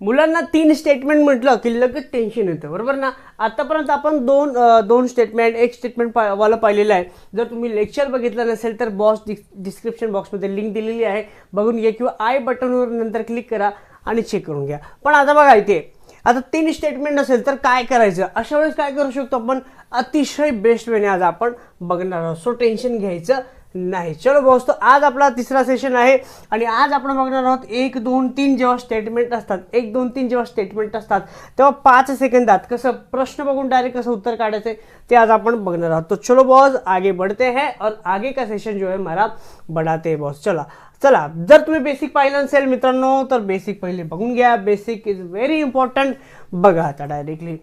मुलांना तीन स्टेटमेंट म्हटलं की लगेच टेन्शन येतं बरोबर ना? आतापर्यंत आपण दोन दोन स्टेटमेंट एक स्टेटमेंट पा वाला पाहिलेलं आहे. जर तुम्ही लेक्चर बघितलं नसेल तर बॉस डिस्क्रिप्शन बॉक्समध्ये लिंक दिलेली आहे. बघून घ्या किंवा आय बटनवर नंतर क्लिक करा आणि चेक करून घ्या. पण आता बघा इथे आता तीन स्टेटमेंट असेल तर काय करायचं? अशा वेळेस काय करू शकतो आपण? अतिशय बेस्ट वेने आज आपण बघणार आहोत. सो टेन्शन घ्यायचं. नाही. चलो बॉस तो आज आपला तिसरा सेशन आहे आणि आज आपण बघणार आहोत एक दोन तीन जेव्हा स्टेटमेंट असतात एक दोन तीन जेव्हा स्टेटमेंट असतात तेव्हा पाच सेकंदात कसं प्रश्न बघून डायरेक्ट कसं उत्तर काढायचं ते आज आपण बघणार आहोत. तो चलो बॉस आगे बढ़ते हैं और आगे का सेशन जो है हमारा बढ़ाते हैं बॉस चला चला. जर तुम्ही बेसिक पाहिलं नसेल मित्रांनो तर बेसिक पहिले बघून घ्या. बेसिक इज व्हेरी इम्पॉर्टंट बघा आता डायरेक्टली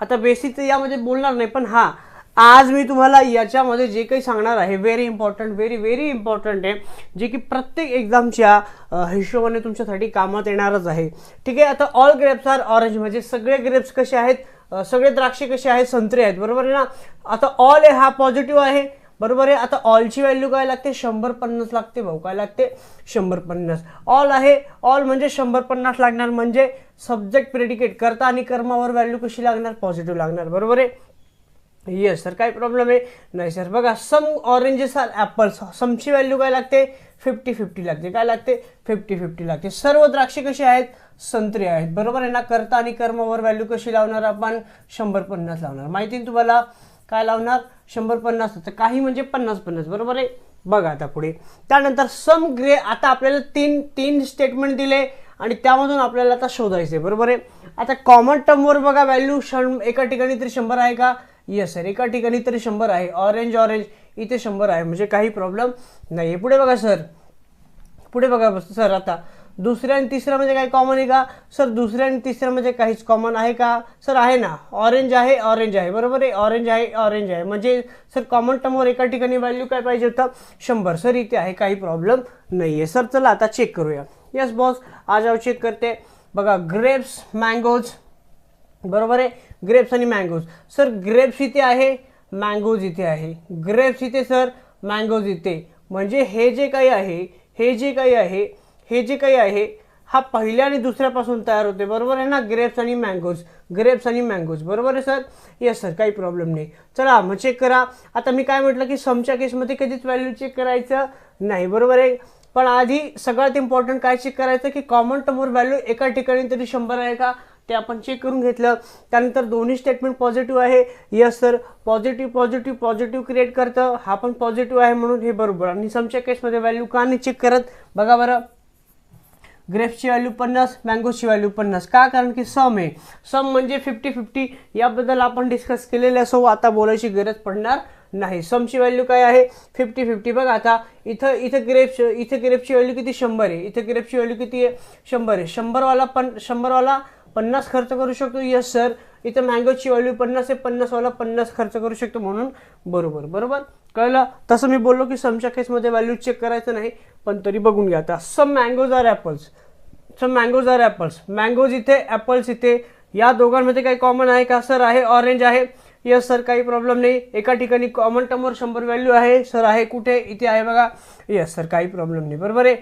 आता बेसिकचं यामध्ये बोलणार नाही पण हा आज मी तुम्हाला याच्यामध्ये जे काही सांगणार आहे very important very very important आहे जे की प्रत्येक एक्झामच्या हिशोबाने तुमच्यासाठी कामात येणारच आहे. ठीक आहे आता ऑल ग्रेप्स आर ऑरेंज म्हणजे सगळे ग्रेप्स कसे आहेत? सगळे द्राक्षे कसे आहेत? संत्रे आहेत. बरोबर आहे ना? आता ऑल आहे हा पॉझिटिव्ह आहे. बरोबर आहे? आता ऑलची व्हॅल्यू काय लागते? शंभर पन्नास लागते भाऊ. काय लागते? शंभर पन्नास. ऑल आहे. ऑल म्हणजे शंभर पन्नास लागणार म्हणजे सब्जेक्ट प्रेडिकेट करता आणि कर्मावर व्हॅल्यू कशी लागणार? पॉझिटिव्ह लागणार. बरोबर आहे? येस सर काय प्रॉब्लेम आहे? नाही सर बघा सम ऑरेंजेस आर ॲपल्स समची व्हॅल्यू काय लागते? फिफ्टी फिफ्टी लागते. काय लागते? फिफ्टी फिफ्टी लागते. सर्व द्राक्षे कशी आहेत? संत्री आहेत. बरोबर आहे ना? करता आणि कर्मावर व्हॅल्यू कशी लावणार आपण? शंभर पन्नास लावणार. माहिती आहे तुम्हाला? काय लावणार? शंभर पन्नास तर काही म्हणजे पन्नास पन्नास. बरोबर आहे? बघा आता पुढे. त्यानंतर सम ग्रे आता आपल्याला तीन तीन स्टेटमेंट दिले आणि त्यामधून आपल्याला आता शोधायचं आहे बरोबर आहे? आता कॉमन टर्मवर बघा व्हॅल्यू शं एका ठिकाणी तरी शंभर आहे का? येस सर, एका ठिकाणी तरी शंभर आहे. ऑरेंज ऑरेंज इथे शंभर आहे. म्हणजे काही प्रॉब्लेम नाही आहे पुढे बघा सर. पुढे बघा सर आता. आणि तिसऱ्या म्हणजे काही कॉमन आहे का? सर आणि तिसऱ्या म्हणजे काहीच कॉमन आहे का? सर, आहे ना. ऑरेंज आहे ऑरेंज आहे. बरोबर आहे? ऑरेंज आहे ऑरेंज आहे. म्हणजे सर कॉमन टर्मवर एका ठिकाणी व्हॅल्यू काय पाहिजे होतं? शंभर. सर, इथे आहे, काही प्रॉब्लेम नाही आहे सर, चला आता चेक करूया. येस बॉस आज जाऊ चेक करते. बघा ग्रेप्स मँगोज बरोबर आहे? ग्रेप्स आणि मँगोज सर ग्रेप्स इथे आहे मँगोज इथे आहे. ग्रेप्स इथे सर मँगोज इथे. म्हणजे हे जे काही आहे हे जे काही आहे हे जे काही आहे हा पहिल्या आणि दुसऱ्यापासून तयार होते. बरोबर आहे ना? ग्रेप्स आणि मँगोज ग्रेप्स आणि मँगोज बरोबर आहे सर येस सर काही प्रॉब्लेम नाही. चला मग चेक करा. आता मी काय म्हटलं की समच्या केसमध्ये कधीच व्हॅल्यू चेक करायचं नाही. बरोबर आहे? पण आधी सगळ्यात इम्पॉर्टंट काय चेक करायचं की कॉमन टमोर व्हॅल्यू एका ठिकाणी तरी शंभर आहे का? ते आपण चेक करून घेतलं. त्यानंतर दोन्ही स्टेटमेंट पॉझिटिव्ह आहे. Yes sir positive positive positive create करतं. हा पण पॉझिटिव्ह आहे म्हणून हे बरोबर. आणि समच्या केसमध्ये व्हॅल्यू का नाही चेक करत? बघा बरं. ग्रेप्सची व्हॅल्यू पन्नास मँगोची व्हॅल्यू पन्नास. का? कारण की सम आहे. सम म्हणजे फिफ्टी फिफ्टी याबद्दल आपण डिस्कस केलेलं असो आता बोलायची गरज पडणार नाही. समची व्हॅल्यू काय आहे? फिफ्टी फिफ्टी बघा आता इथं इथं ग्रेप्स इथं ग्रेप्सची व्हॅल्यू किती? शंभर आहे. इथं ग्रेप्सची व्हॅल्यू किती आहे? शंभर आहे. शंभरवाला पण शंभरवाला पन्नास खर्च करू शकतो. यस सर इथं मँगोची व्हॅल्यू पन्नास आहे. पन्नासवाला पन्नास खर्च करू शकतो म्हणून बरोबर बरोबर? कळलं? तसं मी बोललो की समच्या केसमध्ये व्हॅल्यू चेक करायचं नाही पण तरी बघून घ्या आता. Some mangoes are apples some mangoes are apples mangoes इथे ॲपल्स इथे. या दोघांमध्ये काही कॉमन आहे का सर आहे? ऑरेंज आहे. यस सर काही प्रॉब्लेम नाही. एका ठिकाणी कॉमन टर्मवर शंभर व्हॅल्यू आहे. सर आहे कुठे? इथे आहे बघा. यस सर काही प्रॉब्लेम नाही. बरोबर आहे?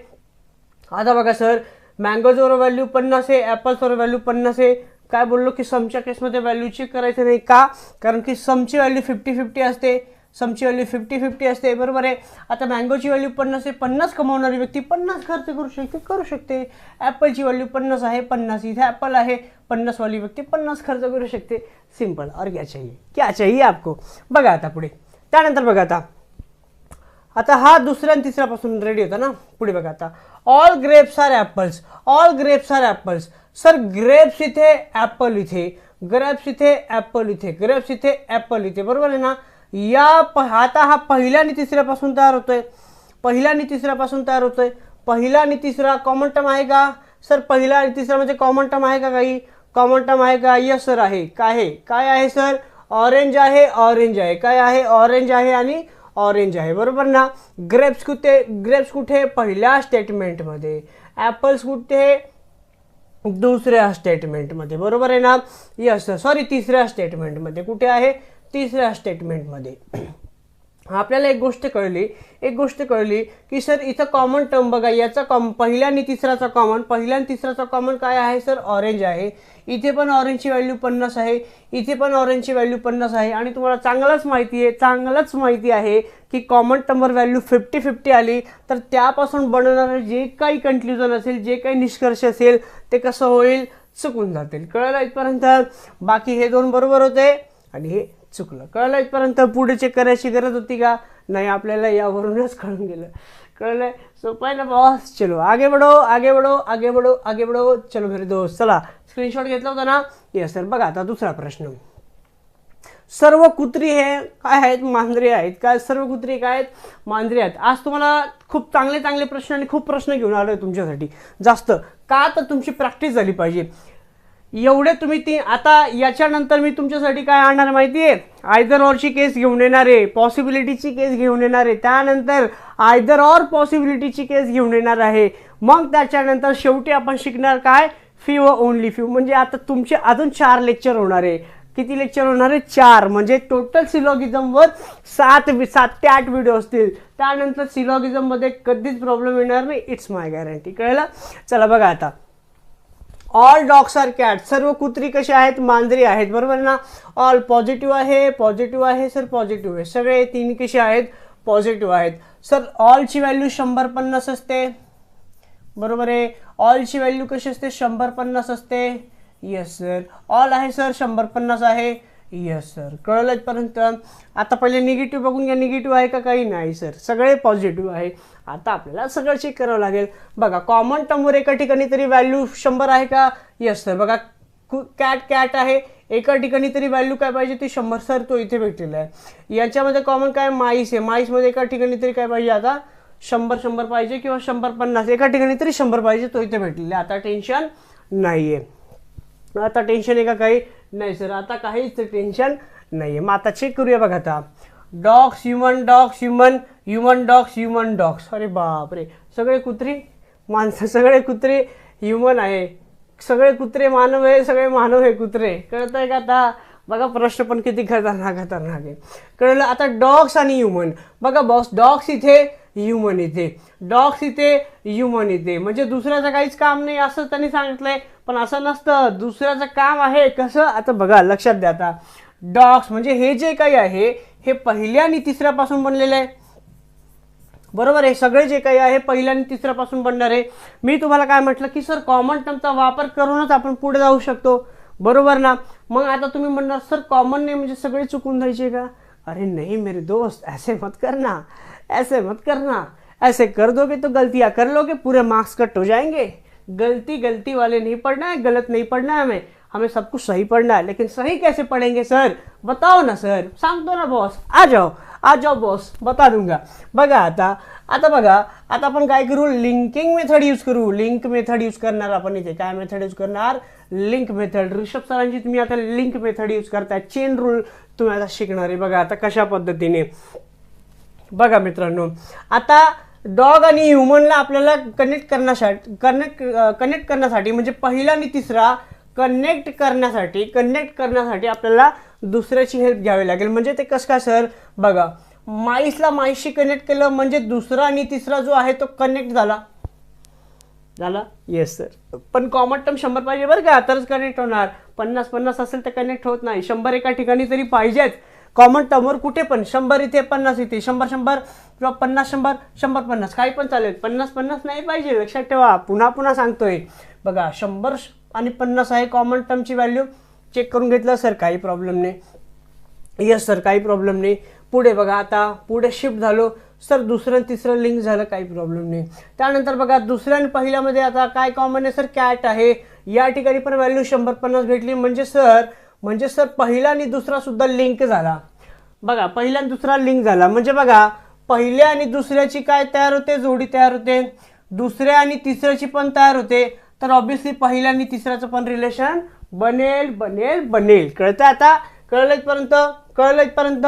आता बघा सर मँगोजवर व्हॅल्यू पन्नास आहे ॲपल्सवर व्हॅल्यू पन्नास आहे. काय बोललो की समच्या केसमध्ये व्हॅल्यू चेक करायचं नाही का? कारण की समची व्हॅल्यू फिफ्टी फिफ्टी असते. समची व्हॅल्यू फिफ्टी फिफ्टी असते. बरोबर आहे? आता मँगोची व्हॅल्यू पन्नास आहे. पन्नास कमावणारी व्यक्ती पन्नास खर्च करू शकते करू शकते. ॲपलची व्हॅल्यू पन्नास आहे पन्नास. इथे ॲपल आहे. पन्नासवाली व्यक्ती पन्नास खर्च करू शकते. सिंपल और क्या चाहिए? क्या चाहिए आपको? बघा आता पुढे. त्यानंतर बघा आता. आता हा दुसऱ्या आणि तिसऱ्यापासून रेडी होता ना? पुढे बघा आता. All grapes are apples all grapes are apples sir grapes इथे ॲपल इथे. ग्रेप्स इथे ॲपल इथे. ग्रेप्स इथे ॲपल इथे. बरोबर आहे ना? या प आता हा पहिल्या आणि तिसऱ्यापासून तयार होतोय. पहिल्या आणि तिसऱ्यापासून तयार होतोय. पहिला आणि तिसरा कॉमन टर्म आहे का? सर पहिला आणि तिसरा म्हणजे कॉमन टर्म आहे का काही? कॉमन टर्म आहे का? यस सर आहे. काय आहे? काय आहे सर ऑरेंज आहे ऑरेंज आहे. काय आहे? ऑरेंज आहे आणि ऑरेंज आहे बरोबर ना? ग्रेप्स कुठे ग्रेप्स कुठे? पहिल्या स्टेटमेंटमध्ये ॲपल्स कुठे? दुसऱ्या स्टेटमेंटमध्ये बरोबर आहे ना? यस सॉरी तिसऱ्या स्टेटमेंटमध्ये कुठे आहे? तिसऱ्या स्टेटमेंटमध्ये आपल्याला एक गोष्ट कळली एक गोष्ट कळली की सर इथं कॉमन टर्म बघा याचा कॉम पहिल्या आणि तिसराचा कॉमन पहिल्या आणि तिसराचा कॉमन काय आहे सर ऑरेंज आहे. इथे पण ऑरेंजची व्हॅल्यू पन्नास आहे. इथे पण ऑरेंजची व्हॅल्यू पन्नास आहे. आणि तुम्हाला चांगलंच माहिती आहे चांगलंच माहिती आहे की कॉमन टर्मवर व्हॅल्यू फिफ्टी फिफ्टी आली. तर त्यापासून बनवणारं जे काही कन्क्ल्युजन असेल जे काही निष्कर्ष असेल ते कसं होईल? चुकून जातील. कळलं इथपर्यंत? बाकी हे दोन बरोबर होते आणि हे चुकलं. कळलं इथपर्यंत? पुढे चेक करायची गरज होती का? नाही आपल्याला यावरूनच कळून गेलं. कळलं? सोपं आहे ना बॉस चलो. आगे बढो आगे बढो आगे बढो आगे बढो. चलो मेरे दोस्त चला. स्क्रीनशॉट घेतला होता ना? येस सर बघा आता दुसरा प्रश्न. सर्व कुत्री हे काय आहेत? मांजरे आहेत. काय सर्व कुत्री काय आहेत? मांजरे आहेत. आज तुम्हाला खूप चांगले चांगले प्रश्न आणि खूप प्रश्न घेऊन आलो आहे तुमच्यासाठी. जास्त. का तर तुमची प्रॅक्टिस झाली पाहिजे. एवढे तुम्ही ती आता याच्यानंतर मी तुमच्यासाठी काय आणणार माहिती आहे आयदर ऑरची केस घेऊन येणार आहे. पॉसिबिलिटीची केस घेऊन येणार आहे. त्यानंतर आयदर ऑर पॉसिबिलिटीची केस घेऊन येणार आहे. मग त्याच्यानंतर शेवटी आपण शिकणार काय? फी व ओनली फी म्हणजे आता तुमचे अजून चार लेक्चर होणार आहे. किती लेक्चर होणार आहे? चार. म्हणजे टोटल सिलॉगिझमवर सात सात ते आठ व्हिडिओ असतील. त्यानंतर सिलॉगिझममध्ये कधीच प्रॉब्लेम येणार नाही. इट्स माय गॅरंटी कळलं? चला बघा आता. ऑल डॉग्स आर कॅट सर्व कुत्री कसे आहेत? मांजरी आहेत. बरोबर ना? ऑल पॉझिटिव्ह आहे. पॉझिटिव्ह आहे सर पॉझिटिव्ह आहे. सगळे तीन कसे आहेत? पॉझिटिव्ह आहेत. सर ऑलची व्हॅल्यू शंभर पन्नास असते. बरोबर आहे? ऑलची व्हॅल्यू कशी असते? शंभर पन्नास असते. येस सर ऑल आहे सर शंभर पन्नास आहे. येस सर कळलं इथपर्यंत? आता पहिले निगेटिव्ह बघून घ्या. निगेटिव्ह आहे का काही? नाही सर सगळे पॉझिटिव्ह आहे. आता आपल्याला सगळं चेक करावं लागेल. बघा कॉमन टर्मवर एका ठिकाणी तरी व्हॅल्यू शंभर आहे का? येस सर बघा कॅट कॅट आहे. एका ठिकाणी तरी व्हॅल्यू काय पाहिजे? ती शंभर सर तो इथे भेटलेला आहे. याच्यामध्ये कॉमन काय? माईस आहे. माईसमध्ये एका ठिकाणी तरी काय पाहिजे आता? शंभर शंभर पाहिजे किंवा शंभर पन्नास. एका ठिकाणी तरी शंभर पाहिजे तो इथे भेटलेला आता टेन्शन नाही आहे आता टेन्शन आहे का? काही नाही सर आता काहीच टेन्शन नाही आहे मग आता चेक करूया बघा आता. Dogs human dogs human human dogs human dogs अरे बापरे. सगळे कुत्री माणसं सगळे कुत्रे ह्युमन आहे. सगळे कुत्रे मानव आहे सगळे मानव आहे कुत्रे. कळत आहे का आता? बघा प्रश्न पण किती खतरनाक खतरनाक आहे. कळलं? आता डॉग्स आणि ह्युमन बघा बॉस डॉग्स इथे ह्युमन इथे डॉग्स इथे ह्युमन इथे म्हणजे दुसऱ्याचं काहीच काम नाही असं त्यांनी सांगितलंय. पण असं नसतं. दुसऱ्याचं काम आहे. कसं? आता बघा लक्षात द्या आता. डॉग्स म्हणजे हे जे काही आहे हे पहिल्या आणि तिसऱ्यापासून बनलेलं आहे. बरोबर आहे? सगळे जे काही आहे पहिल्या आणि तिसऱ्यापासून बनणार आहे. मी तुम्हाला काय म्हटलं की सर कॉमन टर्मचा वापर करूनच आपण पुढे जाऊ शकतो. बरोबर ना? मग आता तुम्ही म्हणणार सर कॉमन नाही म्हणजे सगळे चुकून जायचे का? अरे नाही मेरे दोस्त ऐसे मत करना. ऐसे मत करना। ऐसे कर दोगे तो गलतियाँ कर लोगे, पूरे मार्क्स कट हो जाएँगे। गलती गलती वाले नहीं पढ़ना है, गलत नहीं पढ़ना है हमें। हमें सब कुछ सही पढ़ना है, लेकिन सही कैसे पढ़ेंगे सर? बताओ ना सर। सांग दो ना बॉस। आ जाओ आ जाओ बॉस, बता दूँगा। बघा आता आता बघा, आता आपण काय करू? लिंकिंग मेथड यूज़ करू। लिंक मेथड यूज़ करणार आपण इथे. काय मेथड यूज़ करणार? Link method. ऋषभ सरांची तुम्ही आता लिंक मेथड यूज़ करताय. चेन रूल तुम्ही आता शिकणार आहे बघा आता कशा पद्धतीने. बघा मित्रांनो आता डॉग आणि ह्युमनला आपल्याला कनेक्ट करण्यासाठी कनेक्ट कनेक्ट करण्यासाठी म्हणजे पहिला आणि तिसरा कनेक्ट करण्यासाठी कनेक्ट करण्यासाठी आपल्याला दुसऱ्याची हेल्प घ्यावी लागेल. म्हणजे ते कसं काय सर बघा माईसला माईसशी कनेक्ट केलं म्हणजे दुसरा आणि तिसरा जो आहे तो कनेक्ट झाला. झाला? येस सर पण कॉमन टर्म शंभर पाहिजे बरं का तरच कनेक्ट होणार. पन्नास पन्नास असेल तर कनेक्ट होत नाही. शंभर एका ठिकाणी तरी पाहिजेच. कॉमन टर्मवर कुठे पण शंभर इथे पन्नास इथे शंभर शंभर किंवा पन्नास शंभर शंभर पन्नास काही पण चालेल. पन्नास पन्नास नाही पाहिजे लक्षात ठेवा. पुन्हा पुन्हा सांगतोय. बघा शंभर आणि पन्नास आहे कॉमन टर्मची व्हॅल्यू चेक करून घेतलं सर काही प्रॉब्लेम नाही. येस सर काही प्रॉब्लेम नाही. पुढे बघा आता पुढे शिफ्ट झालो सर दुसरं आणि तिसरं लिंक झालं काही प्रॉब्लेम नाही. त्यानंतर बघा दुसऱ्या आणि पहिल्यामध्ये आता काय कॉमन आहे सर कॅट आहे. या ठिकाणी पण व्हॅल्यू शंभर पन्नास भेटली. म्हणजे सर म्हणजे सर पहिला आणि दुसरा सुद्धा लिंक झाला. बघा पहिला आणि दुसरा लिंक झाला. म्हणजे बघा पहिल्या आणि दुसऱ्याची काय तयार होते? जोडी तयार होते. दुसऱ्या आणि तिसऱ्याची पण तयार होते. तर ऑब्विसली पहिल्या आणि तिसऱ्याचं पण रिलेशन बनेल बनेल बनेल. कळतं आता? कळलं इथपर्यंत? कळलं इथपर्यंत?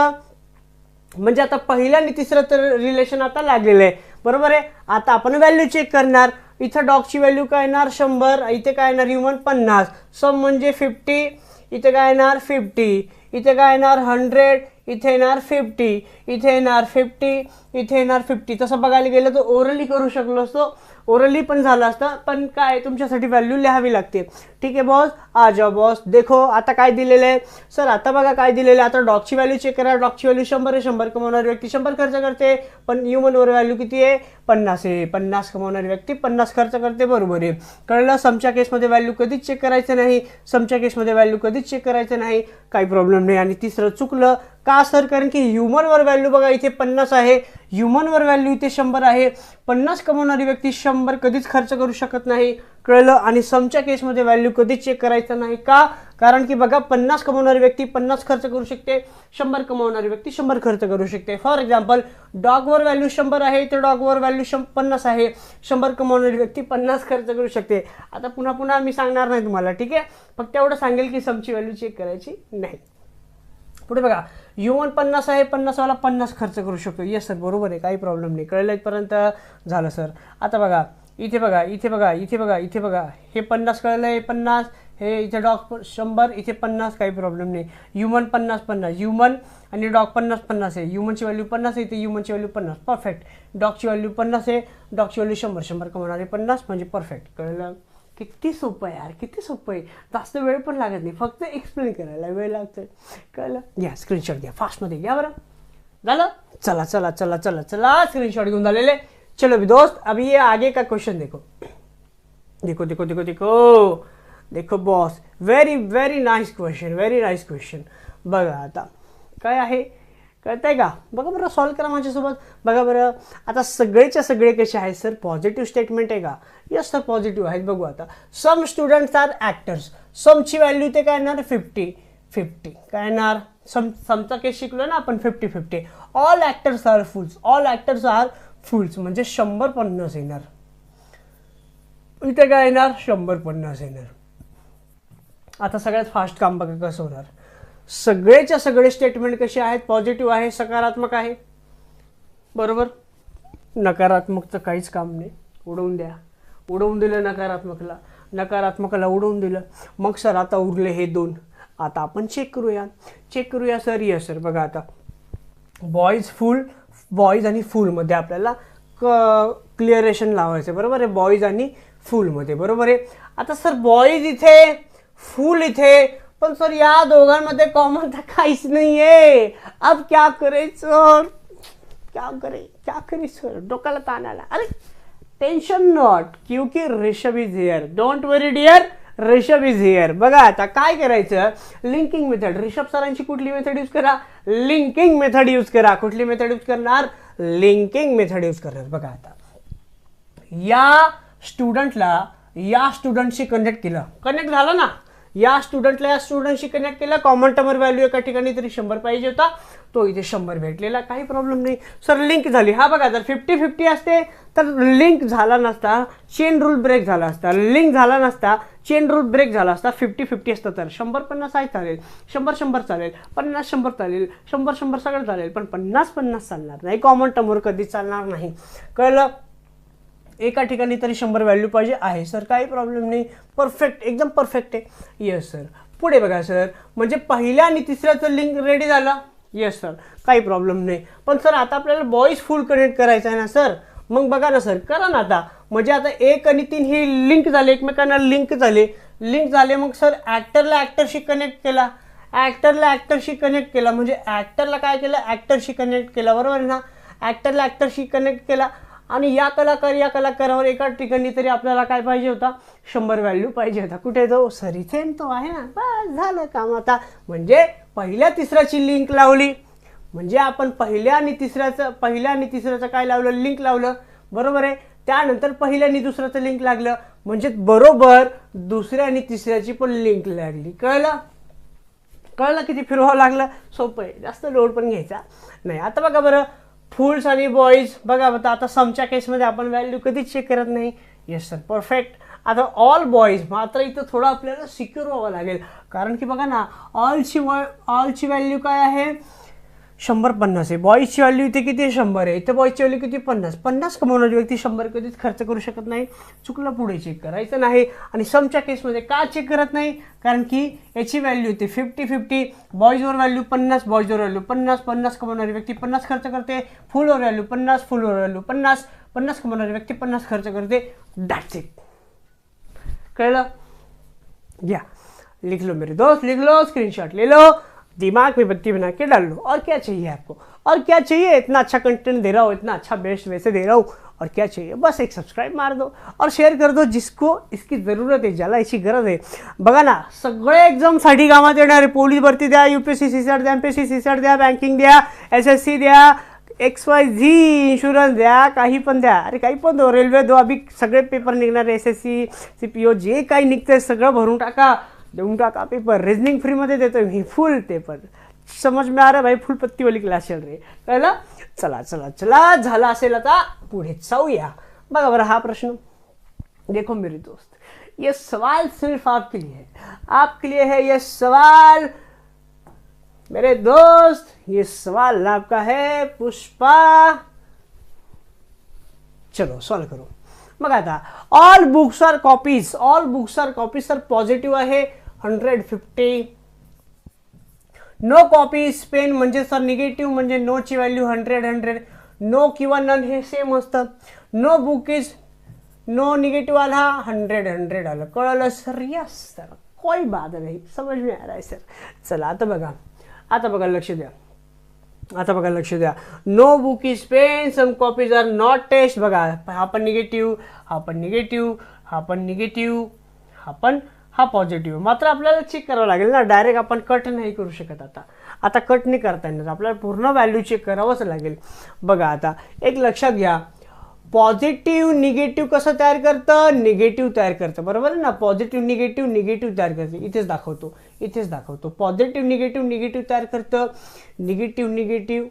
म्हणजे आता पहिल्या आणि तिसरं तर रिलेशन आता लागलेलं आहे. बरोबर आहे? आता आपण व्हॅल्यू चेक करणार. इथं डॉगची व्हॅल्यू काय येणार? शंभर. इथे काय येणार? ह्युमन पन्नास. सम म्हणजे फिफ्टी इथे काय येणार? फिफ्टी इथे काय येणार? हंड्रेड इथे येणार फिफ्टी इथे येणार फिफ्टी इथे येणार फिफ्टी तसं बघायला गेलं तर ओरली करू शकलो असतो. ओरली पण झालं असतं पण काय तुमच्यासाठी व्हॅल्यू लिहावी लागते. ठीक आहे बॉस आ जाओ बॉस देखो आता काय दिलेलं आहे? सर आता बघा काय दिलेलं आहे. आता डॉगची व्हॅल्यू चेक करा. डॉगची व्हॅल्यू शंभर आहे शंभर कमवणारी व्यक्ती शंभर खर्च करते. पण ह्युमनवर व्हॅल्यू किती आहे? पन्नास आहे. पन्नास कमवणारी व्यक्ती पन्नास खर्च करते बरोबर आहे. कळलं? समच्या केसमध्ये व्हॅल्यू कधीच चेक करायचं नाही. समच्या केसमध्ये व्हॅल्यू कधीच चेक करायचं नाही. काही प्रॉब्लेम नाही. आणि तिसरं चुकलं का सर? कारण की ह्युमनवर व्हॅल्यू बघा इथे पन्नास आहे. ह्युमनवर व्हॅल्यू इथे शंभर आहे. पन्नास कमवणारी व्यक्ती शंभर कधीच खर्च करू शकत नाही. कळलं? आणि समच्या केसमध्ये व्हॅल्यू कधीच चेक करायचं नाही. का? कारण की बघा पन्नास कमवणारी व्यक्ती पन्नास खर्च करू शकते. शंभर कमवणारी व्यक्ती शंभर खर्च करू शकते. फॉर एक्झाम्पल डॉगवर व्हॅल्यू शंभर आहे तर डॉगवर व्हॅल्यू शं पन्नास आहे. शंभर कमवणारी व्यक्ती पन्नास खर्च करू शकते. आता पुन्हा पुन्हा मी सांगणार नाही तुम्हाला ठीक आहे? फक्त एवढं सांगेल की समची व्हॅल्यू चेक करायची नाही. पुढे बघा. युवन पन्नास आहे पन्नासवाला पन्नास खर्च करू शकतो. येस सर बरोबर आहे काही प्रॉब्लेम नाही. कळलं इथपर्यंत झालं सर आता बघा इथे बघा इथे बघा इथे बघा इथे बघा. हे पन्नास कळलं आहे पन्नास. हे इथे डॉग शंभर इथे पन्नास काही प्रॉब्लेम नाही. ह्युमन पन्नास पन्नास. ह्युमन आणि डॉग पन्नास पन्नास आहे. ह्युमनची व्हॅल्यू पन्नास आहे इथे ह्युमनची व्हॅल्यू पन्नास. परफेक्ट डॉगची व्हॅल्यू पन्नास आहे डॉगची व्हॅल्यू शंभर. शंभर कमवणारे पन्नास म्हणजे परफेक्ट कळलं? किती सोपं आहे यार किती सोपं आहे. जास्त वेळ पण लागत नाही फक्त एक्सप्लेन करायला वेळ लागतोय. कळलं? घ्या स्क्रीनशॉट घ्या फास्टमध्ये घ्या बरं. झालं? चला चला चला चला चला स्क्रीनशॉट घेऊन झालेले. चलो भी दोस्त अभी ये आगे का क्वेश्चन देखो. देखो देखो देखो देखो. देखो boss very very nice question very nice question बघा आता काय आहे? कळतंय का? बघा बरं सॉल्व्ह करा माझ्यासोबत. बघा बरं आता सगळेच्या सगळे कसे आहेत सर पॉझिटिव्ह स्टेटमेंट आहे का? यस सर पॉझिटिव्ह आहेत. बघू आता. सम स्टुडंट्स आर ॲक्टर्स समची व्हॅल्यू ते काय येणार? फिफ्टी फिफ्टी काय येणार? सम समचा केस शिकलो ना आपण fifty fifty all actors are fools all actors are fools म्हणजे शंभर पन्नास येणार. इथे काय येणार? शंभर पन्नास येणार. आता सगळ्यात फास्ट काम बघा कसं होणार. सगळेच्या सगळे स्टेटमेंट कसे आहेत? पॉझिटिव्ह आहे सकारात्मक आहे. बरोबर? नकारात्मकचं काहीच काम नाही. उडवून द्या. उडवून दिलं नकारात्मकला. नकारात्मकाला उडवून दिलं. मग सर आता उरले हे दोन. आता आपण चेक करूया. चेक करूया सर या सर बघा आता. बॉईज फुल बॉईज आणि फुलमध्ये आपल्याला क क्लिअरेशन लावायचं आहे. बरोबर आहे? बॉईज आणि फुलमध्ये बरोबर आहे? आता सर बॉईज इथे फुल इथे पण सर या दोघांमध्ये कॉमन तर काहीच नाही आहे अब क्या करे सर? क्या करे? क्या करे सर? डोक्याला ताण आला. अरे टेन्शन नॉट क्योंकि Rishabh is here don't worry dear Rishabh is here बघा आता काय करायचं? लिंकिंग मेथड रिषभ सरांची कुठली मेथड यूज करा? लिंकिंग मेथड यूज करा. कुठली मेथड यूज करणार? लिंकिंग मेथड यूज करणार. बघा आता. या स्टुडंटला या स्टुडंटशी कनेक्ट केलं. कनेक्ट झालं ना? या स्टुडंटला या स्टुडंटशी कनेक्ट केला. कॉमन टमर व्हॅल्यू एका ठिकाणी तरी शंभर पाहिजे होता. तो इथे शंभर भेटलेला. काही प्रॉब्लेम नाही. सर लिंक झाली. हा बघा जर फिफ्टी फिफ्टी असते तर लिंक झाला नसता चेन रूल ब्रेक झाला असता. लिंक झाला नसता चेन रूल ब्रेक झाला असता फिफ्टी फिफ्टी असतं तर. शंभर पन्नास आहे चालेल. शंभर शंभर चालेल. पन्नास शंभर चालेल. शंभर शंभर सगळं चालेल. पण पन्नास पन्नास चालणार नाही. कॉमन टमोर कधी चालणार नाही. कळलं? एका ठिकाणी तरी शंभर व्हॅल्यू पाहिजे आहे. सर काही प्रॉब्लेम नाही. परफेक्ट एकदम परफेक्ट आहे. येस सर पुढे बघा सर म्हणजे पहिल्या आणि तिसऱ्याचं लिंक रेडी झालं? येस सर काही प्रॉब्लेम नाही. पण सर आता आपल्याला बॉईज फुल कनेक्ट करायचं आहे ना सर मग बघा ना सर करा ना आता. म्हणजे आता एक आणि तीन ही लिंक झाले एकमेकांना लिंक झाले. लिंक झाले मग सर ॲक्टरला ॲक्टरशी कनेक्ट केला. ॲक्टरला ॲक्टरशी कनेक्ट केला. म्हणजे ॲक्टरला काय केलं? ॲक्टरशी कनेक्ट केला. बरोबर ना? ॲक्टरला ॲक्टरशी कनेक्ट केला. आणि या कलाकार या कलाकारावर एका ठिकाणी तरी आपल्याला काय पाहिजे होता? शंभर व्हॅल्यू पाहिजे होता. कुठे जो सर इथे तो आहे ना. बस झालं काम आता. म्हणजे पहिल्या तिसऱ्याची लिंक लावली. म्हणजे आपण पहिल्या आणि तिसऱ्याचं पहिल्या आणि तिसऱ्याचं काय लावलं? लिंक लावलं. बरोबर आहे? त्यानंतर पहिल्या आणि दुसऱ्याचं लिंक लागलं. म्हणजे बरोबर दुसऱ्या आणि तिसऱ्याची पण लिंक लागली. कळलं? कळलं किती फिरवावं लागलं? सोपं आहे. जास्त लोड पण घ्यायचा. नाही आता बघा बरं. फुल्स आणि बॉईज बघा आता आता समच्या केसमध्ये आपण व्हॅल्यू कधीच चेक करत नाही. येस सर परफेक्ट आता ऑल बॉईज मात्र इथं थोडं आपल्याला सिक्युअर व्हावं लागेल. कारण की बघा ना ऑलची ऑलची व्हॅल्यू काय आहे? शंभर पन्नास आहे. बॉईजची व्हॅल्यू इथे किती आहे? शंभर आहे. इथे बॉईजची व्हॅल्यू किती? पन्नास. पन्नास कमवणारी व्यक्ती शंभर कधीच खर्च करू शकत नाही. चुकलं पुढे चेक करायचं नाही. आणि समच्या केसमध्ये का चेक करत नाही? कारण की याची व्हॅल्यू इथे फिफ्टी फिफ्टी बॉईजवर व्हॅल्यू पन्नास बॉईजवर व्हॅल्यू पन्नास. पन्नास कमवणारी व्यक्ती पन्नास खर्च करते. फुलवर व्हॅल्यू पन्नास फुलवर व्हॅल्यू पन्नास. पन्नास कमवणारी व्यक्ती पन्नास खर्च करते. दॅट्स इट कळलं? या लिख लो मेरे दोस्त लिख लो स्क्रीनशॉट ले लो दिमाग में बत्ती बना के डाल लो। और क्या चाहिए आपको? और क्या चाहिए? इतना अच्छा कंटेंट दे रहा हूँ, इतना अच्छा बेस्ट वैसे दे रहा हूँ। और क्या चाहिए? बस एक सब्सक्राइब मार दो और शेअर कर दो जिसको इसकी ज़रूरत आहे ज्याला याची गरज आहे बघा ना, सगळे एक्झामसाठी कामात येणार पोलीस भरती द्या U P S C C द्या M P S C C द्या बँकिंग द्या एस एस सी द्या एक्स वाय झी इन्शुरन्स द्या, काही पण द्या. अरे काही पण दो रेल्वे दो. अभी सगळे पेपर निघणार S S C C P O जे काही निघतंय सगळं भरून टाका. देऊन टाका पेपर रिजनिंग फ्रीमध्ये देतो मी. फुल पेपर समज में आ रहा भाई फुल पत्ती वाली क्लास चल रही कळलं? चला चला चला. झाला असेल आता पुढे जाऊया. बघा बरं हा प्रश्न. देखो मेरे दोस्त. ये सवाल सिर्फ आपके लिए है. आपके लिए है ये सवाल. मेरे दोस्त ये सवाल आपका है पुष्पा. चलो सॉल्व करो. मग आता. All books are copies all books are copies sir positive आहे. Hundred fifty. No copies pen म्हणजे सर निगेटिव्ह म्हणजे नोची व्हॅल्यू हंड्रेड हंड्रेड नो किंवा नन हे सेम असतं. No book is no negative आला हंड्रेड हंड्रेड आलं. कळलं सर यस सर कोई बात नाही. समज मी आला सर चला आता बघा. आता बघा लक्ष द्या. आता बघा लक्ष द्या. No book is pen some copies are not test बघा हा पण निगेटिव्ह हा पण निगेटिव्ह हा पण निगेटिव्ह हा पण हा पॉझिटिव्ह मात्र आपल्याला चेक करावं लागेल ना. डायरेक्ट आपण कट नाही करू शकत आता. आता कट नाही करता येणार. आपल्याला पूर्ण व्हॅल्यू चेक करावंच लागेल. बघा आता एक लक्षात घ्या. पॉझिटिव्ह निगेटिव्ह कसं तयार करतं? निगेटिव्ह तयार करतं. बरोबर आहे ना? पॉझिटिव्ह निगेटिव्ह निगेटिव्ह तयार करतं. इथेच दाखवतो. इथेच दाखवतो. पॉझिटिव्ह निगेटिव्ह निगेटिव्ह तयार करतं. Negative negative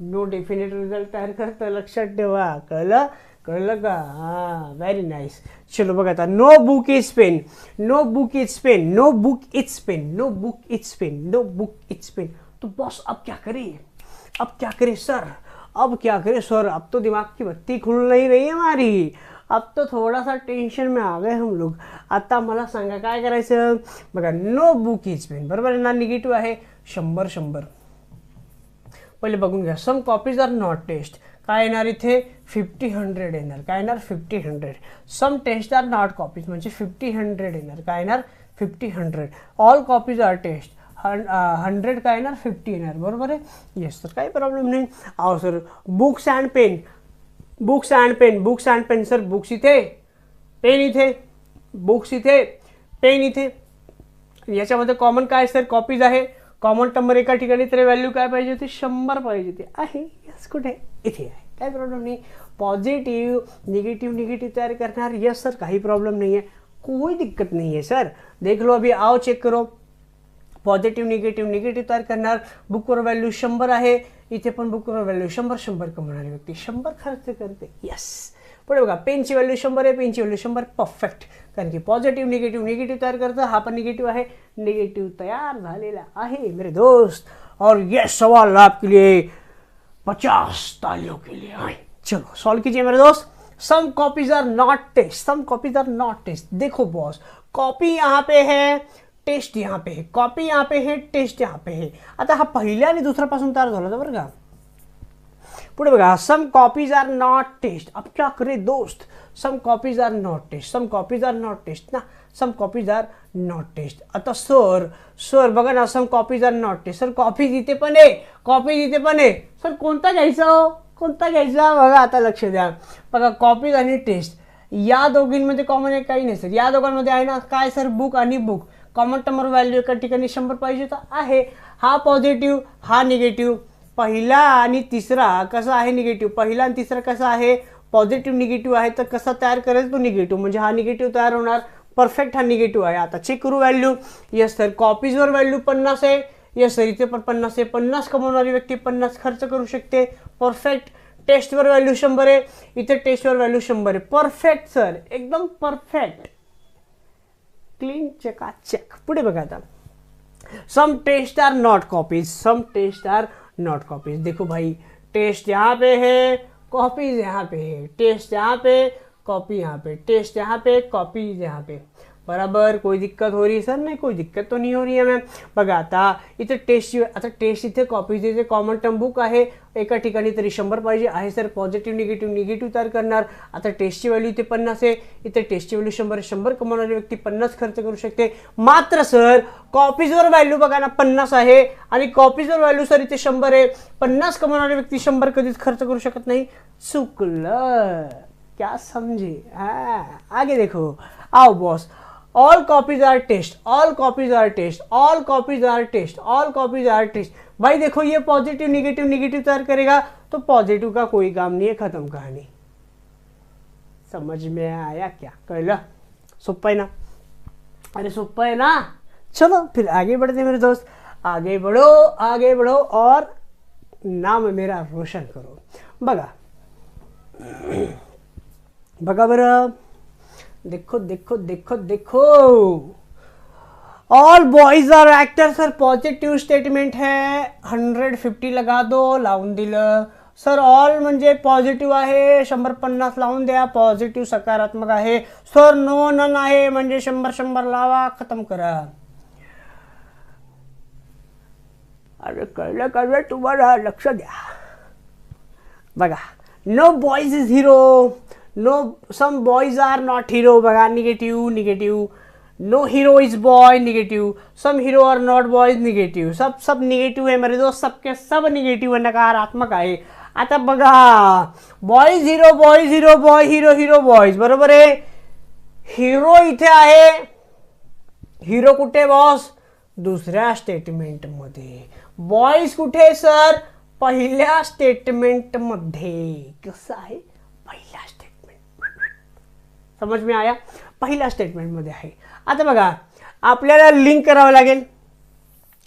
no definite result तयार करतं. लक्षात ठेवा. कळलं? कळलं का हाँ व्हेरी चलो, बघा आता no book is pen no book is pen no book is pen no book is pen no book is pen तो बॉस अब क्या करे? अब क्या करे सर अब क्या करे सर अब तो दिमाग की बत्ती खुल नहीं रही है हमारी। अब तो थोड़ा सा टेन्शन में आ गए हम लोग। आता, मला सांगा, काय करायचं? बघा नो बुक इज़ पेन बरोबर ना? निगेटिव्ह आहे. शंभर शंभर. पहिले बघून घ्या. Some copies are not test काय येणार इथे? फिफ्टी हंड्रेड येणार. काय येणार? Fifty hundred some test are not copies म्हणजे फिफ्टी हंड्रेड येणार. काय येणार? Fifty hundred all copies are test hundred काय येणार? फिफ्टी येणार. बरोबर आहे? येस तर काही प्रॉब्लेम नाही. अहो sir books and pen books and pen books and pen sir books इथे. पेन इथे. बुक्स इथे. पेन इथे. याच्यामध्ये कॉमन काय सर कॉपीज आहे. कॉमन नंबर एका ठिकाणी तर व्हॅल्यू काय पाहिजे होती? शंभर पाहिजे होती. आहे. यस कुठे? इथे आहे. काय प्रॉब्लेम नाही. पॉझिटिव्ह निगेटिव्ह निगेटिव्ह तयार करणार? यस सर काही प्रॉब्लम नहीं है कोई दिक्कत नहीं है सर देख लो अभी आओ चेक करो. पॉझिटिव्ह निगेटिव्ह निगेटिव्ह तयार करणार. बुकवर व्हॅल्यू शंभर आहे. इथे पण बुकवर व्हॅल्यू शंभर शंभर कमवणारी व्यक्ती शंभर खर्च करते. यस पुढे बघा, पेनची व्हॅल्यू शंभर आहे, पेनची व्हॅल्यू शंभर परफेक्ट कारण की पॉझिटिव्ह निगेटिव्ह निगेटिव्ह तयार करतं, हा पण निगेटिव्ह आहे. निगेटिव्ह तयार झालेला आहे, मेरे दोस्त. और ये सवाल आपके लिए पचास तालियों के लिए आए चलो सॉल्व कीजिए मेरे दोस्त. Some copies are not test some copies are not test देखो बॉस कॉपी यहाँ पे है टेस्ट यहाँ पे है. कॉपी यहाँ पे है टेस्ट यहाँ पे है. आता हा पहिल्या आणि दुसऱ्यापासून तयार झाला होता बरं का. पुढे बघा some copies are not test अब क्या करे दोस्त? Some copies are not test some copies are not test ना? Some copies are not test आता सर सर बघा ना some copies are not test sir copies इथे पण आहे कॉपीज इथे पण आहे. सर कोणता घ्यायचा हो? कोणता घ्यायचा? बघा आता लक्ष द्या. बघा कॉपीज आणि टेस्ट या दोघींमध्ये कॉमन आहे काही नाही सर या दोघांमध्ये आहे ना काय सर बुक आणि बुक कॉमन टमर व्हॅल्यू एका ठिकाणी शंभर पाहिजे तर आहे. हा पॉझिटिव्ह हा निगेटिव्ह पहिला आणि तिसरा कसा आहे निगेटिव्ह पहिला आणि तिसरा कसा आहे? पॉझिटिव्ह निगेटिव्ह आहे तर कसा तयार करेल तो निगेटिव्ह म्हणजे हा निगेटिव्ह तयार होणार. परफेक्ट हा निगेटिव्ह आहे. आता चेक करू व्हॅल्यू येस सर कॉपीजवर व्हॅल्यू पन्नास आहे. येस सर इथे पण पन्नास आहे. पन्नास कमवणारी व्यक्ती पन्नास खर्च करू शकते. परफेक्ट टेस्टवर व्हॅल्यू शंभर आहे. इथे टेस्टवर व्हॅल्यू शंभर आहे. परफेक्ट सर एकदम परफेक्ट क्लीन चेक चेक पुढे बघा आता. Some test are not copies some test are not copies देखो भाई टेस्ट यहाँ पे है कॉपीज यहाँ पे है. टेस्ट यहाँ पे कॉपी यहाँ पे. टेस्ट यहाँ पे कॉपीज यहाँ पे. बराबर कोई दिक्कत हो रही है? सर नाही कोई दिक्कत तो नाही हो रही आहे मॅम बघा आता इथे टेस्ट आता टेस्ट इथे कॉपीज इथे कॉमन टर्म बुक आहे एका ठिकाणी तरी शंभर पाहिजे. आहे सर पॉझिटिव्ह निगेटिव्ह निगेटिव्ह तयार करणार. आता टेस्टची व्हॅल्यू इथे पन्नास आहे. इथे टेस्टची व्हॅल्यू शंभर आहे. शंभर कमावणारी व्यक्ती पन्नास खर्च करू शकते. मात्र सर कॉपीजवर व्हॅल्यू बघा ना पन्नास आहे. आणि कॉपीजवर व्हॅल्यू सर इथे शंभर आहे. पन्नास कमावणारी व्यक्ती शंभर कधीच खर्च करू शकत नाही. चुकलं. क्या समझे? हाँ. आगे देखो. आओ boss all copies are test all copies are test all copies are test all copies are test भाई देखो, ये पॉजिटिव निगेटिव निगेटिव तैयार करेगा तो पॉजिटिव का कोई काम नहीं है, खत्म कहानी। समझ में आया क्या? कहला सोप्पा ना? अरे सोप्पा है ना? चलो, फिर आगे बढ़ते मेरे दोस्त। आगे बढ़ो आगे बढ़ो, और नाम मेरा रोशन करो। बघा बघा बरं। देखो देखो देखो देखो। All boys are actor sir positive statement है। हंड्रेड फिफ्टी लगा दो लावून दिलं। सर ऑल म्हणजे पॉझिटिव्ह आहे, शंभर पन्नास लावून द्या पॉझिटिव्ह सकारात्मक आहे। सर नो नन आहे, म्हणजे शंभर शंभर लावा, खतम करा। अरे, कळलं कळलं, तुम्हाला लक्ष द्या। बघा no boys is hero no some boys are not hero negative negative no hero is boy negative some hero are not boys negative सब सब निगेटिव आहे मेरे दोस्त, सबके सब निगेटिव्ह नकारात्मक आहे आता बघा boys hero boys hero boy hero hero boys बरोबर आहे हिरो इथे आहे। हिरो कुठे बॉस दुसऱ्या स्टेटमेंटमध्ये बॉईज कुठे सर पहिल्या स्टेटमेंटमध्ये कसं आहे? समज मी आया पहिल्या स्टेटमेंटमध्ये आहे. आता बघा आपल्याला लिंक करावं लागेल.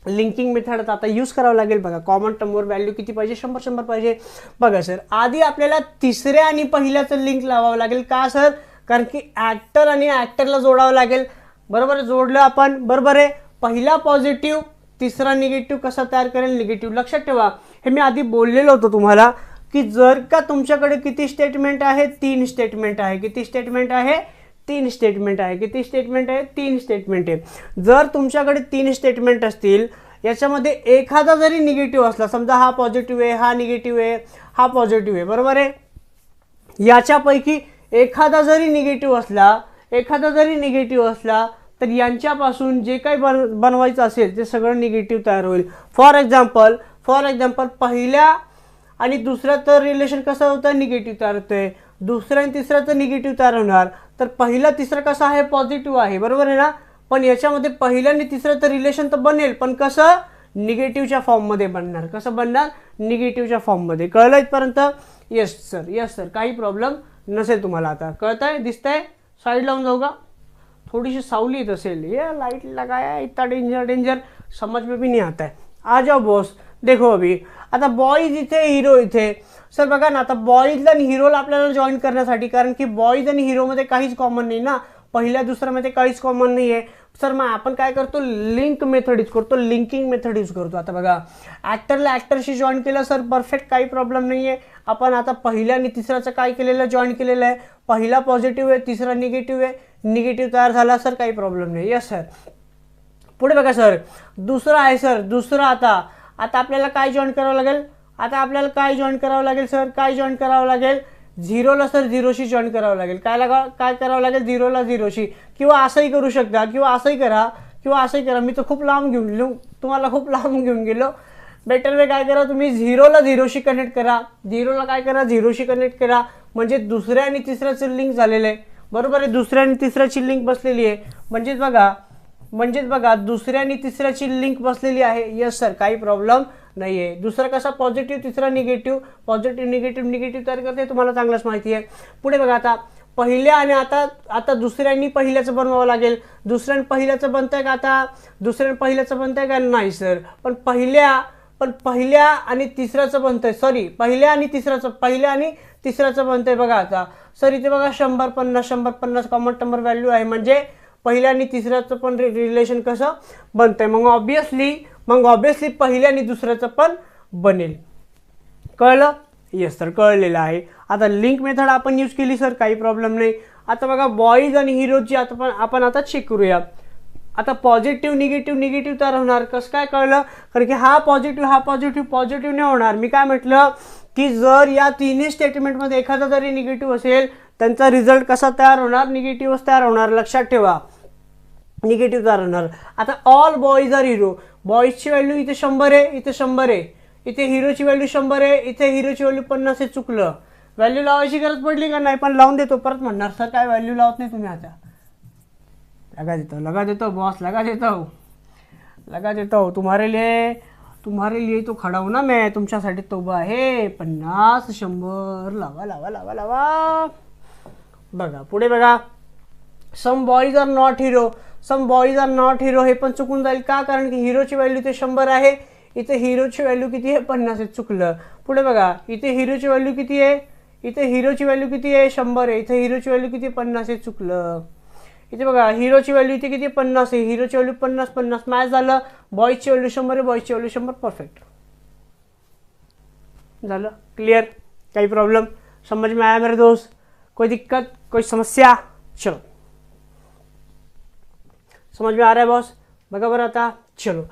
लिंकिंग मेथड आता यूज करावं लागेल बघा. कॉमन टर्मवर व्हॅल्यू किती पाहिजे? शंभर शंभर पाहिजे. बघा सर आधी आपल्याला तिसऱ्या आणि पहिल्याचं लिंक लावावं लागेल. का सर कारण की ॲक्टर आणि ॲक्टरला जोडावं लागेल. बरोबर? जोडलं आपण. बरोबर आहे? पहिला पॉझिटिव्ह तिसरा निगेटिव्ह कसा तयार करेल? निगेटिव्ह लक्षात ठेवा. हे मी आधी बोललेलो होतो तुम्हाला. की जर का तुमच्याकडे किती स्टेटमेंट आहे? तीन स्टेटमेंट आहे. किती स्टेटमेंट आहे? तीन स्टेटमेंट आहे. किती स्टेटमेंट आहे? तीन स्टेटमेंट आहे. जर तुमच्याकडे तीन स्टेटमेंट असतील याच्यामध्ये एखादा जरी निगेटिव्ह असला समजा हा पॉझिटिव्ह आहे हा निगेटिव्ह आहे हा पॉझिटिव्ह आहे बरोबर आहे? याच्यापैकी एखादा जरी निगेटिव्ह असला एखादा जरी निगेटिव्ह असला तर यांच्यापासून जे काही बन बनवायचं असेल ते सगळं निगेटिव्ह तयार होईल. फॉर एक्झाम्पल फॉर एक्झाम्पल पहिल्या आणि दुसऱ्याचं रिलेशन कसं होतं? निगेटिव्ह तयार होतंय दुसऱ्या आणि तिसऱ्याचं निगेटिव्ह तयार होणार. तर पहिला तिसरा कसा आहे? पॉझिटिव्ह आहे. बरोबर आहे ना? पण याच्यामध्ये पहिला आणि तर रिलेशन तर बनेल. पण कसं? निगेटिव्हच्या फॉर्ममध्ये बनणार. कसं बनणार? निगेटिव्हच्या फॉर्ममध्ये कळलं इथपर्यंत? येस सर येस सर काही प्रॉब्लेम नसेल तुम्हाला आता. कळतंय? दिसतंय? साईड लावून जाऊ का? थोडीशी सावली येत असेल. ये लाइट लगाया इतना डेंजर डेंजर समज में भी नहीं आता. है आ जाओ बॉस देखो अभी आता बॉईज इथे हिरो इथे सर बघा ना आता बॉईजला आणि हिरोला आपल्याला जॉईन करण्यासाठी कारण की बॉईज आणि हिरोमध्ये काहीच कॉमन नाही ना. पहिल्या दुसऱ्यामध्ये काहीच कॉमन नाही आहे सर मग आपण काय करतो? लिंक मेथड यूज करतो लिंकिंग मेथड यूज करतो. आता बघा ॲक्टरला ॲक्टरशी जॉईन केलं सर परफेक्ट काही प्रॉब्लेम नाही आहे आपण आता पहिल्या आणि तिसऱ्याचं काय केलेलं? जॉईन केलेलं आहे. पहिला पॉझिटिव्ह आहे तिसरा निगेटिव्ह आहे. निगेटिव्ह तयार झाला सर काही प्रॉब्लेम नाही येस सर पुढे बघा सर. दुसरं आहे सर. दुसरं आता. आता आपल्याला काय जॉईन करावं लागेल? आता आपल्याला काय जॉईन करावं लागेल सर काय जॉईन करावं लागेल? झिरोला सर झिरोशी जॉईन करावं लागेल. काय लागा काय करावं लागेल? झिरोला झिरोशी किंवा असंही करू शकता किंवा असंही करा किंवा असंही करा. मी तर खूप लांब घेऊन गेलो तुम्हाला खूप लांब घेऊन गेलो. बेटर वे काय करा तुम्ही? झिरोला झिरोशी कनेक्ट करा. झिरोला काय करा? झिरोशी कनेक्ट करा. म्हणजे दुसऱ्या आणि तिसऱ्याचं लिंक झालेलं आहे. बरोबर आहे? दुसऱ्या आणि तिसऱ्याची लिंक बसलेली आहे. म्हणजेच बघा म्हणजेच बघा दुसऱ्या आणि तिसऱ्याची लिंक बसलेली आहे. यस सर काही प्रॉब्लेम नाही आहे दुसरा कसा पॉझिटिव्ह तिसरा निगेटिव्ह पॉझिटिव्ह निगेटिव्ह निगेटिव्ह तयार करते तुम्हाला चांगलंच माहिती आहे. पुढे बघा आता पहिल्या आणि आता आता दुसऱ्यांनी पहिल्याचं बनवावं लागेल. दुसऱ्या आणि पहिल्याचं बनतंय का आता? दुसऱ्या आणि पहिल्याचं बनतंय का? नाही सर पण पहिल्या पण पहिल्या आणि तिसऱ्याचं बनतंय. सॉरी पहिल्या आणि तिसऱ्याचं पहिल्या आणि तिसऱ्याचं बनतंय बघा आता. सर इथे बघा शंभर पन्नास शंभर पन्नास कॉमन नंबर व्हॅल्यू आहे. म्हणजे पहिल्या आणि तिसऱ्याचं पण रिलेशन कसं? बनतं आहे मग ऑब्विसली मग ऑब्विसली पहिल्या आणि दुसऱ्याचं पण बनेल. कळलं? येस सर कळलेलं आहे. आता लिंक मेथड आपण यूज केली सर काही प्रॉब्लेम नाही. आता बघा बॉईज आणि हिरोची आता पण आपण आता चेक करूया. आता पॉझिटिव्ह निगेटिव्ह निगेटिव्ह तर होणार. कसं काय कळलं? कारण की हा पॉझिटिव्ह हा पॉझिटिव्ह पॉझिटिव्ह नाही होणार. मी काय म्हटलं? की जर या तिन्ही स्टेटमेंटमध्ये एखादा जरी निगेटिव्ह असेल त्यांचा रिझल्ट कसा तयार होणार? निगेटिव्हच तयार होणार. लक्षात ठेवा. निगेटिव्ह तयार आता ऑल बॉईज आर हिरो बॉईजची व्हॅल्यू इथे शंभर आहे इथे शंभर आहे. इथे हिरोची व्हॅल्यू शंभर आहे इथे हिरोची व्हॅल्यू पन्नास आहे चुकलं. व्हॅल्यू लावायची गरज पडली का? नाही पण लावून देतो. परत म्हणणार सर काय व्हॅल्यू लावत नाही तुम्ही आता? लगा देतो लगा देतो बॉस लगा देतो. लगा देतो तुम्हारे लिए तुम्हारे लिए तो खडा हो ना मैं. तुमच्यासाठी तो उभा आहे. पन्नास शंभर लावा लावा लावा लावा. बघा पुढे बघा. Some boys are not hero some boys are not hero हे पण चुकून जाईल. का? कारण की हिरोची व्हॅल्यू ते शंभर आहे. इथे हिरोची व्हॅल्यू किती आहे? पन्नास आहे. चुकलं. पुढे बघा. इथे हिरोची व्हॅल्यू किती आहे? इथे हिरोची व्हॅल्यू किती आहे? शंभर आहे. इथे हिरोची व्हॅल्यू किती आहे? पन्नास आहे. चुकलं. इथे बघा. हिरोची व्हॅल्यू इथे किती पन्नास आहे. हिरोची व्हॅल्यू पन्नास पन्नास. मॅच झालं. बॉईजची व्हॅल्यू शंभर आहे. बॉईजची व्हॅल्यू शंभर. परफेक्ट झालं. क्लिअर काही प्रॉब्लम समझ में आया मेरे दोस्त. कोई दिक्कत? कोई समस्या? चलो. समझ में आ रहा है बॉस बघा बरं आता चलो।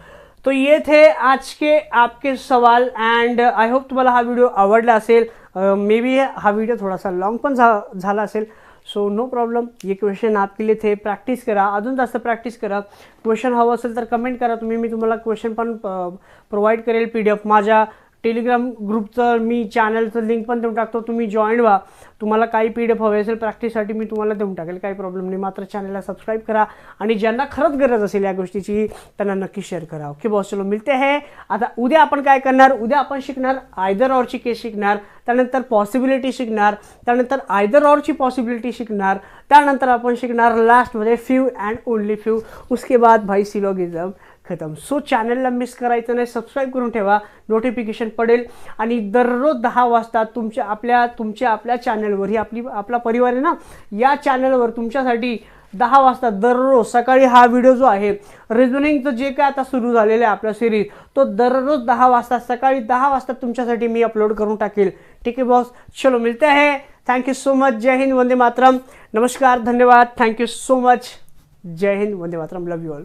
तो ये थे आज के आपके सवाल अँड आय होप तुम्हाला हा व्हिडिओ आवडला असेल। मे बी हा व्हिडिओ थोडासा लाँग पण झा झाला असेल. सो नो प्रॉब्लेम ये क्वेश्चन आपके लिए थे. प्रॅक्टिस करा. अजून जास्त प्रॅक्टिस करा. क्वेश्चन हवं असेल तर कमेंट करा. तुम्ही मी तुम्हाला क्वेश्चन पण प्रोव्हाइड करेल पी डी एफ माझ्या. टेलिग्राम ग्रुपचं मी चॅनलचं लिंक पण देऊन टाकतो. तुम्ही जॉईन व्हा. तुम्हाला काही पी डी एफ हवे असेल प्रॅक्टिससाठी मी तुम्हाला देऊन टाकेल. काही प्रॉब्लेम नाही. मात्र चॅनलला सबस्क्राईब करा. आणि ज्यांना खरंच गरज असेल या गोष्टीची त्यांना नक्की शेअर करा. ओके बॉस चलो मिळते आहे आता उद्या आपण काय करणार? उद्या आपण शिकणार आयदर ऑरची केस शिकणार. त्यानंतर पॉसिबिलिटी शिकणार. त्यानंतर आयदर ऑरची पॉसिबिलिटी शिकणार. त्यानंतर आपण शिकणार लास्टमध्ये फ्यू अँड ओनली फ्यू उसके बाद भाई सिलोगिझम खतम. सो चॅनलला मिस करायचं नाही सबस्क्राईब करून ठेवा. नोटिफिकेशन पडेल. आणि दररोज दहा वाजता तुमच्या आपल्या तुमच्या आपल्या चॅनलवर ही आपली आपला परिवार आहे ना या चॅनलवर तुमच्यासाठी दहा वाजता दररोज सकाळी हा व्हिडिओ जो आहे रिझनिंगचं जे काय आता सुरू झालेलं आहे आपला सिरीज तो दररोज दहा वाजता सकाळी दहा वाजता तुमच्यासाठी मी अपलोड करून टाकेल. ठीक आहे बॉस चलो मिळते आहे थँक्यू सो मच जय हिंद वंदे मातरम. नमस्कार धन्यवाद. थँक्यू सो मच जय हिंद वंदे मातरम. Love you all